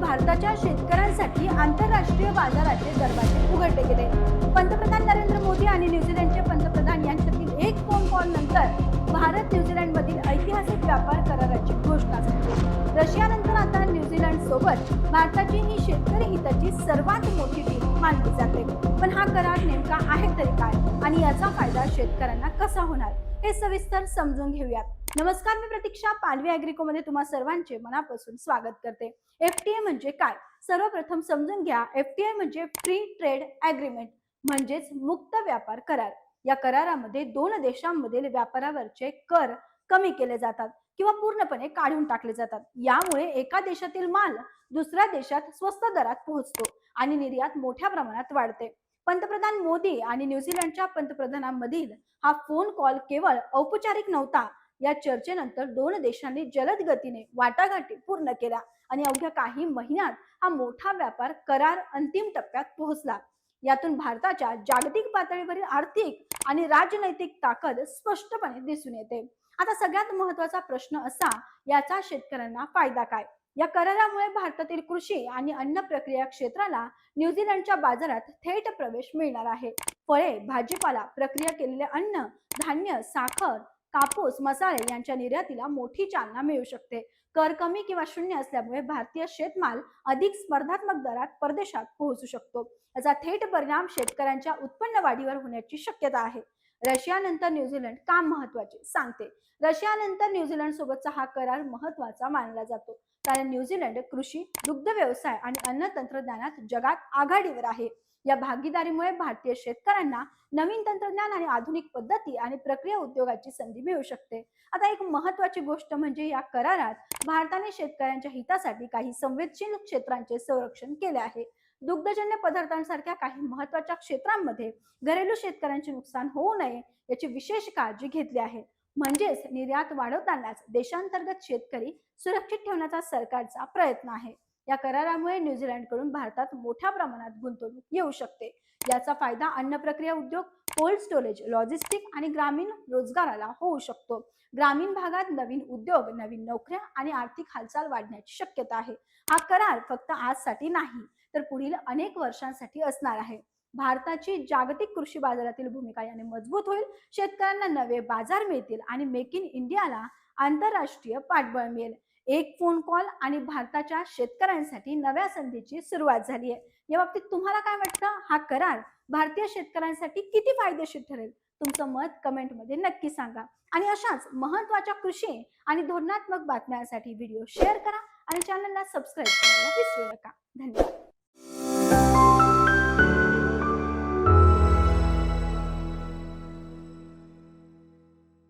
भारताच्या शेतकऱ्यांसाठी आंतरराष्ट्रीय बाजाराचे दरवाजे उघडले गेले. पंतप्रधान नरेंद्र मोदी आणि न्यूझीलंडचे पंतप्रधान यांच्यातील एक फोन कॉल नंतर भारत न्यूझीलंड मधील ऐतिहासिक व्यापार कराराची घोषणा झाली. रशियानंतर आता न्यूझीलंड सोबत भारताची ही शेतकरी हिताची सर्वात मोठी टीम मानली जाते. पण हा करार नेमका आहे तरी काय? आणि याचा फायदा शेतकऱ्यांना कसा होणार? हे सविस्तर समजून घेऊयात. नमस्कार मी प्रतीक्षा पालवी अॅग्रिकोमध्ये तुम्हा सर्वांचे मनापासून स्वागत करते. एफटीए म्हणजे काय? सर्वप्रथम समजून घ्या एफटीआय म्हणजे फ्री ट्रेड अग्रीमेंट म्हणजेच मुक्त व्यापार करार. या करारामध्ये दोन देशांमधील व्यापारावरचे कर कमी केले जातात किंवा पूर्णपणे काढून टाकले जातात. यामुळे एका देशातील माल दुसऱ्या देशात स्वस्त दरात पोहोचतो आणि निर्यात मोठ्या प्रमाणात वाढते. पंतप्रधान मोदी आणि न्यूझीलंडच्या पंतप्रधानांमधील हा फोन कॉल केवळ औपचारिक नव्हता या चर्चेनंतर दोन देशांनी जलद गतीने वाटाघाटी पूर्ण केल्या आणि अवघ्या काही महिन्यात हा मोठा व्यापार करार अंतिम टप्प्यात पोहोचला. यातून भारताच्या जागतिक पातळीवरील आर्थिक आणि राजनैतिक ताकद स्पष्टपणे दिसून येते. आता सगळ्यात महत्त्वाचा प्रश्न असा याचा शेतकऱ्यांना फायदा काय? या करारामुळे भारतातील कृषी आणि अन्न प्रक्रिया क्षेत्राला न्यूझीलंडच्या बाजारात थेट प्रवेश मिळणार आहे. फळे भाजीपाला प्रक्रिया केलेले अन्न धान्य साखर कापूस मसाले यांच्या निर्यातीला मोठी चालना मिळू शकते. कर कमी किंवा शून्य असल्यामुळे भारतीय शेतमाल अधिक स्पर्धात्मक दरात परदेशात पोहोचू शकतो. याचा थेट परिणाम शेतकऱ्यांच्या उत्पन्न वाढीवर होण्याची शक्यता आहे. रशियानंतर न्यूझीलंड का महत्त्वाचे? सांगते. रशियानंतर न्यूझीलंड सोबतचा हा करार महत्त्वाचा मानला जातो. कारण न्यूझीलंड कृषी दुग्ध व्यवसाय आणि अन्न तंत्रज्ञानात जगात आघाडीवर आहे. या भागीदारीमुळे भारतीय शेतकऱ्यांना नवीन तंत्रज्ञान आणि आधुनिक पद्धती आणि प्रक्रिया उद्योगाची संधी मिळू शकते. आता एक महत्वाची गोष्ट म्हणजे या करारात भारताने शेतकऱ्यांच्या हितासाठी काही संवेदनशील क्षेत्रांचे संरक्षण केले आहे. दुग्धजन्य पदार्थांसारख्या काही महत्त्वाच्या क्षेत्रांमध्ये घरेलू शेतकऱ्यांचे नुकसान होऊ नये याची विशेष काळजी घेतली आहे. म्हणजेच निर्यात वाढवतानाच देशांतर्गत शेतकरी सुरक्षित ठेवण्याचा सरकारचा प्रयत्न आहे. या करारामुळे न्यूझीलंडकडून भारतात मोठ्या प्रमाणात गुंतवणूक येऊ शकते. याचा फायदा अन्न प्रक्रिया उद्योग कोल्ड स्टोरेज लॉजिस्टिक आणि ग्रामीण रोजगाराला होऊ शकतो. ग्रामीण भागात नवीन उद्योग नवीन नोकऱ्या आणि आर्थिक हालचाल वाढण्याची शक्यता आहे. हा करार फक्त आजसाठी नाही तर पुढील अनेक वर्षांसाठी असणार आहे. भारताची जागतिक कृषी बाजारातील भूमिका याने मजबूत होईल. शेतकऱ्यांना नवे बाजार मिळतील आणि मेक इन इंडियाला आंतरराष्ट्रीय पाठबळ मिळेल. एक फोन कॉल आणि भारताच्या शेतकऱ्यांसाठी नव्या संधीची सुरुवात झाली आहे. या बाबतीत तुम्हाला काय वाटतं? हा करार भारतीय शेतकऱ्यांसाठी किती फायदेशीर ठरेल? तुमचं मत कमेंटमध्ये नक्की सांगा. आणि अशाच महत्त्वाच्या कृषी आणि धोरणात्मक बातम्यांसाठी व्हिडिओ शेअर करा आणि चॅनलला सबस्क्राईब करायला विसरू नका. धन्यवाद.